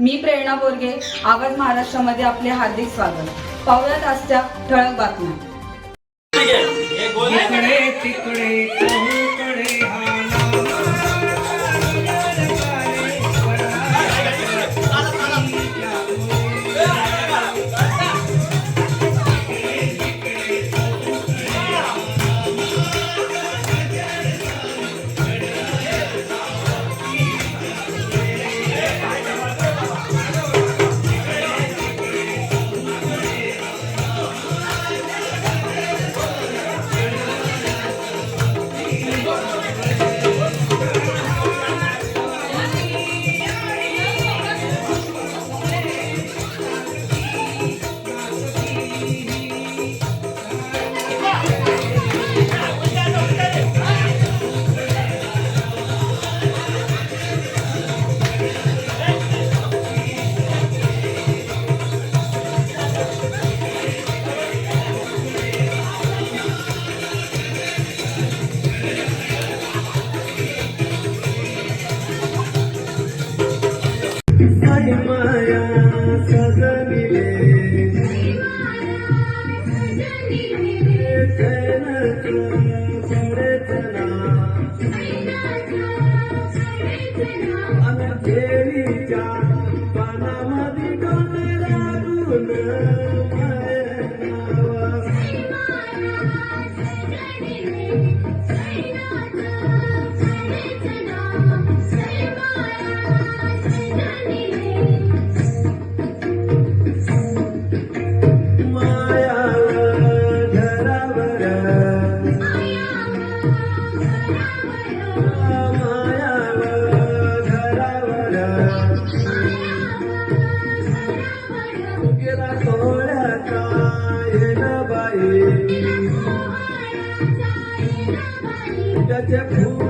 मी प्रेरणा बोरगे आवाज महाराष्ट्रामध्ये आपले हार्दिक स्वागत. पाहुयात आजच्या ठळक बातम्या. तिकडे तिकडे. माया सजनिले चरण तू परतना até por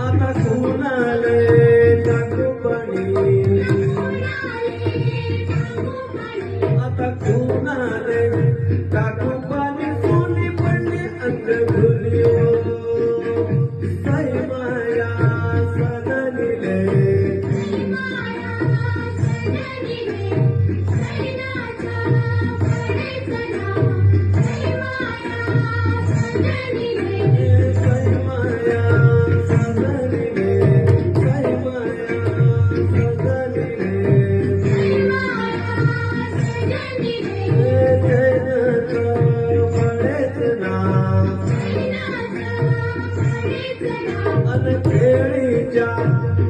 आता कोणाला? चा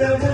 Hallelujah.